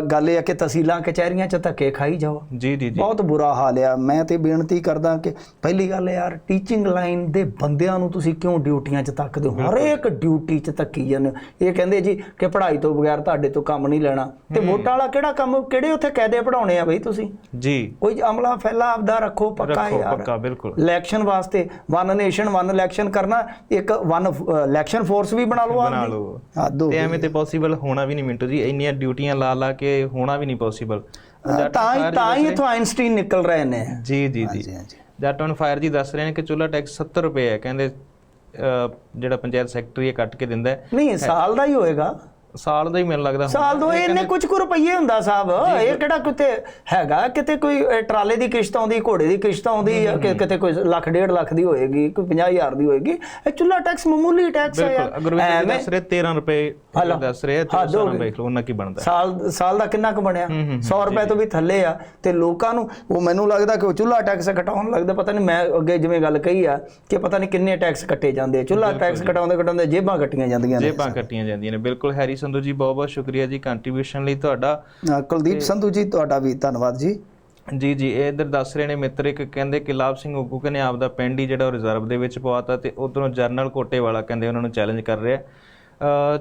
ਗੱਲ ਇਹ ਹੈ ਕਿ ਤਹਿਸੀਲਾਂ ਕਚਹਿਰੀਆਂ 'ਚ ਧੱਕੇ ਖਾਈ ਜਾਓ। ਜੀ ਜੀ ਜੀ। ਬਹੁਤ ਬੁਰਾ ਹਾਲ ਆ। ਮੈਂ ਤੇ ਬੇਨਤੀ ਕਰਦਾ ਕਿ ਪਹਿਲੀ ਗੱਲ ਯਾਰ ਟੀਚਿੰਗ ਲਾਈਨ ਦੇ ਬੰਦਿਆਂ ਨੂੰ ਤੁਸੀਂ ਕਿਉਂ ਡਿਊਟੀਆਂ 'ਚ ਤੱਕਦੇ ਹੋ? ਹਰੇਕ ਡਿਊਟੀ 'ਚ ਤੱਕੀ ਜਾਂਦੇ। ਇਹ ਕਹਿੰਦੇ ਜੀ ਕਿ ਪੜ੍ਹਾਈ ਤੋਂ ਬਗੈਰ ਤੁਹਾਡੇ ਤੋਂ ਕੰਮ ਨਹੀਂ ਲੈਣਾ। ਤੇ ਵੋਟਾਂ ਵਾਲਾ ਕਿਹੜਾ ਕੰਮ ਕਿਹੜੇ ਉੱਥੇ ਕਾਇਦੇ ਪੜਾਉਣੇ ਆ ਬਈ ਤੁਸੀਂ? ਜੀ। ਕੋਈ ਅਮਲਾ ਫੈਲਾ ਆਪਦਾ ਰੱਖੋ ਪੱਕਾ ਰੱਖੋ ਯਾਰ। ਪੱਕਾ ਬਿਲਕੁਲ। ਇਲੈਕਸ਼ਨ ਵਾਸਤੇ ਵਨ ਨੇਸ਼ਨ ਵਨ ਇਲੈਕਸ਼ਨ ਕਰਨਾ ਇੱਕ ਵਨ ਇਲੈਕਸ਼ਨ ਫੋਰਸ ਵੀ ਬਣਾ ਲਓ ਬਣਾ। ਲਓ। ਤੇ ਐਵੇਂ ਤੇ ਪੋਸੀਬਲ ਹੋਣਾ ਵੀ ਨਹੀਂ ਮਿੰਟੂ ਜੀ। ਇੰਨੀਆਂ ਡਿਊਟੀਆਂ ਲਾ ਲਾ ਕੇ ਹੋਣਾ ਵੀ ਨਹੀਂ ਪੋਸੀਬਲ ਤਾਂ ਹੀ ਤਾਂ ਹੀ ਇਥੋਂ ਆਇਨਸਟਾਈਨ ਨਿਕਲ ਰਹੇ ਨੇ। ਜੀ ਜੀ ਜੀ। ਜੱਟ ਔਨ ਫਾਇਰ ਜੀ ਦੱਸ ਰਹੇ ਨੇ ਕਿ ਚੁੱਲਾ ਟੈਕਸ 70 ਰੁਪਏ ਹੈ। ਕਹਿੰਦੇ ਜਿਹੜਾ ਪੰਚਾਇਤ ਸੈਕਟਰੀ ਕੱਟ ਕੇ ਦਿੰਦਾ ਨਹੀਂ ਸਾਲ ਦਾ ਹੀ ਹੋਏਗਾ। ਸਾਲ ਦਾ ਹੀ ਮੈਨੂੰ ਲੱਗਦਾ ਸਾਲ ਦੋ ਇੰਨੇ ਕੁਝ ਕੁ ਰੁਪਈਏ ਹੁੰਦਾ ਸਾਹਿਬ। ਇਹ ਕਿਹੜਾ ਕਿਤੇ ਹੈਗਾ? ਕਿਤੇ ਕੋਈ ਟਰਾਲੇ ਦੀ ਕਿਸ਼ਤ ਆਉਂਦੀ ਘੋੜੇ ਦੀ ਕਿਸ਼ਤ ਆਉਂਦੀ ਜਾਂ ਕਿ- ਕਿਤੇ ਕੋਈ ਲੱਖ ਡੇਢ ਲੱਖ ਦੀ ਹੋਏਗੀ ਕੋਈ 50000 ਦੀ ਹੋਏਗੀ। ਇਹ ਚੁੱਲਾ ਟੈਕਸ ਮਾਮੂਲੀ ਟੈਕਸ ਹੈ ਬਿਲਕੁਲ। ਯਾਰ। ਅਗਰ ਉਹ ਐਵੇਂ ਦੱਸ ਰਹੇ 13 ਰੁਪਏ। ਦੱਸ ਰਹੇ ਤੇ ਸਾਰਾ ਲਓ ਉਹਨਾਂ ਕੀ ਬਣਦਾ। ਸਾਲ ਸਾਲ ਦਾ ਕਿੰਨਾ ਕੁ ਬਣਿਆ? 100 ਰੁਪਏ ਤੋਂ ਵੀ ਥੱਲੇ ਆ ਤੇ ਲੋਕਾਂ ਨੂੰ ਉਹ ਮੈਨੂੰ ਲੱਗਦਾ ਕਿ ਉਹ ਚੁੱਲਾ ਟੈਕਸ ਘਟਾਉਣ ਲੱਗਦਾ ਪਤਾ ਨਹੀਂ ਮੈਂ ਅੱਗੇ ਜਿਵੇਂ ਗੱਲ ਕਹੀ ਆ ਕਿ ਪਤਾ ਨਹੀਂ ਕਿੰਨੇ ਟੈਕਸ ਕੱਟੇ ਜਾਂਦੇ ਚੁੱਲਾ ਟੈਕਸ ਘਟਾਉਂਦੇ ਘਟਾਉਂਦੇ ਜੇਬਾਂ ਕੱਟੀਆਂ ਜਾਂਦੀਆਂ ਨੇ। ਜੇਬਾਂ ਕੱਟੀਆਂ ਜਾਂਦੀਆਂ ਨੇ ਬਿਲਕੁਲ ਹੈਰੀ ਸੰਧੂ ਜੀ ਬਹੁਤ ਬਹੁਤ ਸ਼ੁਕਰੀਆ ਜੀ ਕੰਟਰੀਬਿਊਸ਼ਨ ਲਈ ਤੁਹਾਡਾ। ਕੁਲਦੀਪ ਸੰਧੂ ਜੀ ਤੁਹਾਡਾ ਵੀ ਧੰਨਵਾਦ ਜੀ। ਜੀ ਜੀ ਇਹ ਇਧਰ ਦੱਸ ਰਹੇ ਨੇ ਮਿੱਤਰ ਇੱਕ ਕਹਿੰਦੇ ਕਿ ਲਾਭ ਸਿੰਘ ਉਗੂ ਕਹਿੰਦੇ ਆਪ ਦਾ ਪਿੰਡ ਹੀ ਜਿਹੜਾ ਰਿਜ਼ਰਵ ਦੇ ਵਿੱਚ ਪਵਾਤਾ ਤੇ ਉਧਰੋਂ ਜਰਨਲ ਕੋਟੇ ਵਾਲਾ ਕਹਿੰਦੇ ਉਹਨਾਂ ਨੂੰ ਚੈਲੰਜ ਕਰ ਰਿਹਾ।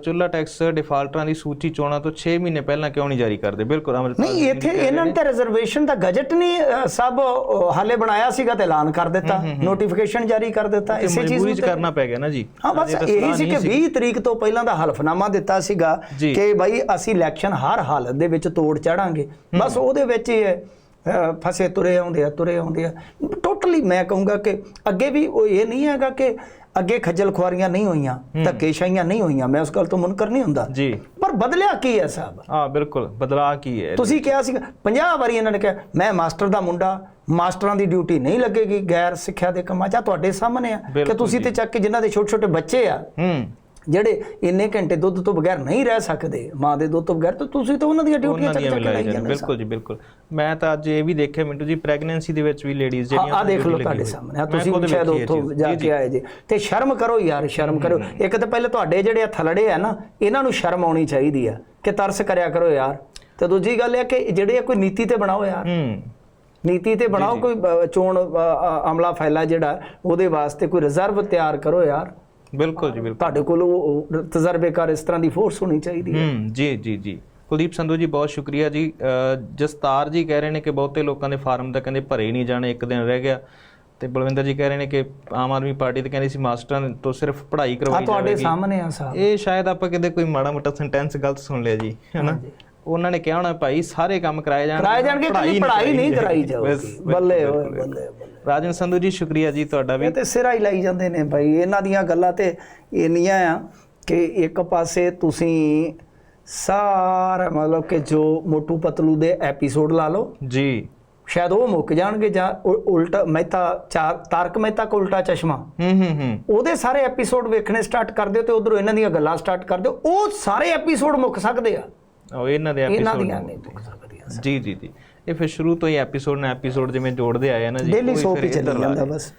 ਚੁੱਲਾ ਟੈਕਸ ਡਿਫਾਲਟਰਾਂ ਦੀ ਸੂਚੀ ਚੋਣਾਂ ਤੋਂ 6 ਮਹੀਨੇ ਪਹਿਲਾਂ ਕਿਉਂ ਨਹੀਂ ਜਾਰੀ ਕਰਦੇ? ਬਿਲਕੁਲ ਅਮਰਪਾਲ ਨਹੀਂ ਇੱਥੇ ਇਹਨਾਂ ਨੇ। ਤਾਂ ਰਿਜ਼ਰਵੇਸ਼ਨ ਦਾ ਗਜਟ ਨਹੀਂ ਸਭ ਹਾਲੇ ਬਣਾਇਆ ਸੀਗਾ ਤੇ ਐਲਾਨ ਕਰ ਦਿੱਤਾ। ਨੋਟੀਫਿਕੇਸ਼ਨ ਜਾਰੀ ਕਰ ਦਿੱਤਾ। ਇਸੇ ਚੀਜ਼ ਨੂੰ ਕਰਨਾ ਪੈ ਗਿਆ ਨਾ ਜੀ। ਹਾਂ ਬਸ ਇਹੀ ਸੀ ਕਿ 20 ਤਰੀਕ ਤੋਂ ਪਹਿਲਾਂ ਦਾ ਹਲਫਨਾਮਾ ਦਿੱਤਾ ਸੀਗਾ। ਕਿ ਭਾਈ ਅਸੀਂ ਇਲੈਕਸ਼ਨ ਹਰ ਹਾਲਤ ਦੇ ਵਿੱਚ ਤੋੜ ਚਾੜਾਂਗੇ। ਬਸ ਉਹਦੇ ਵਿੱਚ ਹੀ ਅ, ਫਸੇ ਤੁਰੇ ਆਉਂਦੇ ਆ ਤੁਰੇ ਆਉਂਦੇ ਆ। ਟੋਟਲੀ ਮੈਂ ਕਹੂੰਗਾ ਕਿ ਅੱਗੇ ਵੀ ਉਹ ਇਹ ਨਹੀਂ ਹੈਗਾ ਕਿ ਅੱਗੇ ਖੱਜਲ ਖੁਆਰੀਆਂ ਨਹੀਂ ਹੋਈਆਂ ਧੱਕੇਸ਼ਾਹੀਆਂ ਨਹੀਂ ਹੋਈਆਂ। ਮੈਂ ਉਸ ਗੱਲ ਤੋਂ ਮੁਨਕਰ ਨਹੀਂ ਹੁੰਦਾ। ਜੀ। ਪਰ ਬਦਲਿਆ ਕੀ ਹੈ ਸਾਹਿਬ ਹਾਂ ਬਿਲਕੁਲ। ਬਦਲਾ ਕੀ ਹੈ ਤੁਸੀਂ ਕਿਹਾ ਸੀ 50 ਵਾਰੀ ਇਹਨਾਂ ਨੇ ਕਿਹਾ ਮੈਂ ਮਾਸਟਰ ਦਾ ਮੁੰਡਾ ਮਾਸਟਰਾਂ ਦੀ ਡਿਊਟੀ ਨਹੀਂ ਲੱਗੇਗੀ ਗੈਰ ਸਿੱਖਿਆ ਦੇ ਕੰਮਾਂ 'ਚ। ਤੁਹਾਡੇ ਸਾਹਮਣੇ ਆ ਕਿ ਤੁਸੀਂ ਤੇ ਚੱਕ ਕੇ ਜਿਨ੍ਹਾਂ ਦੇ ਛੋਟੇ ਛੋਟੇ ਬੱਚੇ ਆ ਹੂੰ। ਜਿਹੜੇ ਇੰਨੇ ਘੰਟੇ ਦੁੱਧ ਤੋਂ ਬਗੈਰ ਨਹੀਂ ਰਹਿ ਸਕਦੇ ਮਾਂ ਦੇ ਦੁੱਧ ਤੋਂ ਬਗੈਰ ਤਾਂ ਤੁਸੀਂ ਤਾਂ ਉਹਨਾਂ ਦੀਆਂ ਡਿਊਟੀਆਂ ਚੱਕ ਚੱਕ ਲਾਈ ਜਾਂਦੇ ਬਿਲਕੁਲ ਜੀ ਬਿਲਕੁਲ। ਮੈਂ ਤਾਂ ਅੱਜ ਇਹ ਵੀ ਦੇਖਿਆ ਮਿੰਟੂ ਜੀ ਪ੍ਰੈਗਨੈਂਸੀ ਦੇ ਵਿੱਚ ਵੀ ਲੇਡੀਜ਼ ਜਿਹੜੀਆਂ ਆ ਦੇਖ ਲਓ ਤੁਹਾਡੇ ਸਾਹਮਣੇ। ਆ ਤੁਸੀਂ ਸ਼ਾਇਦ ਉੱਥੋਂ। ਜਾ ਕੇ ਆਏ ਜੀ। ਤੇ ਸ਼ਰਮ ਕਰੋ ਯਾਰ ਸ਼ਰਮ ਕਰੋ। ਇੱਕ ਤਾਂ ਪਹਿਲੇ ਤੁਹਾਡੇ ਜਿਹੜੇ ਆ ਥਲੜੇ ਆ ਨਾ ਇਹਨਾਂ ਨੂੰ ਸ਼ਰਮ ਆਉਣੀ ਚਾਹੀਦੀ ਆ ਕਿ ਤਰਸ ਕਰਿਆ ਕਰੋ ਯਾਰ। ਤੇ ਦੂਜੀ ਗੱਲ ਇਹ ਕਿ ਜਿਹੜੇ ਕੋਈ ਨੀਤੀ ਤੇ ਬਣਾਓ ਯਾਰ। ਨੀਤੀ ਤੇ ਬਣਾਓ ਕੋਈ ਚੋਣ ਅਮਲਾ ਫੈਲਾ ਜਿਹੜਾ ਉਹਦੇ ਵਾਸਤੇ ਕੋਈ ਰਿਜ਼ਰਵ ਤਿਆਰ ਕਰੋ ਯਾਰ। ਬਿਲਕੁਲ ਜੀ ਬਿਲਕੁਲ। ਤੁਹਾਡੇ ਕੋਲ ਉਹ ਤਜਰਬੇਕਾਰ ਇਸ ਤਰ੍ਹਾਂ ਦੀ ਫੋਰਸ ਹੋਣੀ ਚਾਹੀਦੀ ਹੈ। ਹੂੰ ਜੀ ਜੀ ਜੀ। ਕੁਲਦੀਪ ਸੰਧੂ ਜੀ ਬਹੁਤ ਸ਼ੁਕਰੀਆ ਜੀ। ਜਸਤਾਰ ਜੀ ਕਹਿ ਰਹੇ ਨੇ ਕਿ ਬਹੁਤੇ ਲੋਕਾਂ ਦੇ ਫਾਰਮ ਤਾਂ ਕਹਿੰਦੇ ਭਰੇ ਨਹੀਂ ਜਾਣੇ ਇੱਕ ਦਿਨ ਰਹਿ ਗਿਆ। ਤੇ ਬਲਵਿੰਦਰ ਜੀ ਕਹਿ ਰਹੇ ਨੇ ਕਿ ਆਮ ਆਦਮੀ ਪਾਰਟੀ ਤੇ ਕਹਿੰਦੀ ਸੀ ਮਾਸਟਰਾਂ ਤੋਂ ਸਿਰਫ ਪੜ੍ਹਾਈ ਆ ਕਰਵਾਈ ਤੁਹਾਡੇ ਜਾਵੇਗੀ। ਸਾਹਮਣੇ ਆ ਸਾਹਿਬ ਇਹ ਸ਼ਾਇਦ ਆਪਾਂ ਕਿਤੇ ਕੋਈ ਮਾੜਾ ਮੋਟਾ ਸੈਂਟੈਂਸ ਗਲਤ ਸੁਣ ਲਿਆ ਜੀ ਹੈਨਾ ਉਹਨਾਂ ਨੇ ਕਿਹਾ ਹੋਣਾ ਭਾਈ ਸਾਰੇ ਕੰਮ ਕਰਾਏ ਜਾਣ ਕਰਾਏ ਜਾਣਗੇ ਕਿ ਪੜ੍ਹਾਈ ਨਹੀਂ ਕਰਾਈ ਜਾਊਗੀ। ਬੱਲੇ ਓਏ। ਬੱਲੇ ਰਾਜਨ ਸੰਧੂ ਜੀ ਸ਼ੁਕਰੀਆ ਜੀ ਤੁਹਾਡਾ ਵੀ। ਤੇ ਸਿਰਾ ਹੀ ਲਾਈ ਜਾਂਦੇ ਨੇ ਭਾਈ ਇਹਨਾਂ ਦੀਆਂ ਗੱਲਾਂ ਤੇ ਇੰਨੀਆਂ ਆ ਕਿ ਇੱਕ ਪਾਸੇ ਤੁਸੀਂ ਸਾਰਾ ਮਤਲਬ ਕਿ ਜੋ ਮੋਟੂ ਪਤਲੂ ਦੇ ਐਪੀਸੋਡ ਲਾ ਲਓ। ਜੀ। ਸ਼ਾਇਦ ਉਹ ਮੁੱਕ ਜਾਣਗੇ ਜਾਂ ਉਲਟਾ ਮਹਿਤਾ ਚਾਰ ਤਾਰਕ ਮਹਿਤਾ ਕਾ ਉਲਟਾ ਚਸ਼ਮਾ। ਹੂੰ ਹੂੰ ਹੂੰ। ਉਹਦੇ ਸਾਰੇ ਐਪੀਸੋਡ ਵੇਖਣੇ ਸਟਾਰਟ ਕਰ ਦਿਓ ਤੇ ਉਧਰੋਂ ਇਹਨਾਂ ਦੀਆਂ ਗੱਲਾਂ ਸਟਾਰਟ ਕਰ ਦਿਓ। ਉਹ ਸਾਰੇ ਐਪੀਸੋਡ ਮੁੱਕ ਸਕਦੇ ਆ। ਉਹ ਇਹਨਾਂ ਦੇ ਇਹਨਾਂ ਐਪੀਸੋਡ ਦੀਆਂ ਮੁੱਕ ਸਕਦੀਆਂ ਜੀ ਜੀ ਜੀ। ਇਹ ਫਿਰ ਸ਼ੁਰੂ ਤੋਂ ਹੀ ਐਪੀਸੋਡ ਨਾਲ ਐਪੀਸੋਡ ਜਿਵੇਂ ਜੋੜਦੇ ਆਏ ਆ ਨਾ ਜੀ ਡੇਲੀ ਸੋਪ ਫਿਰ ਹੀ ਚੱਲੀ ਇੱਧਰ ਜਾਂਦਾ। ਬਸ।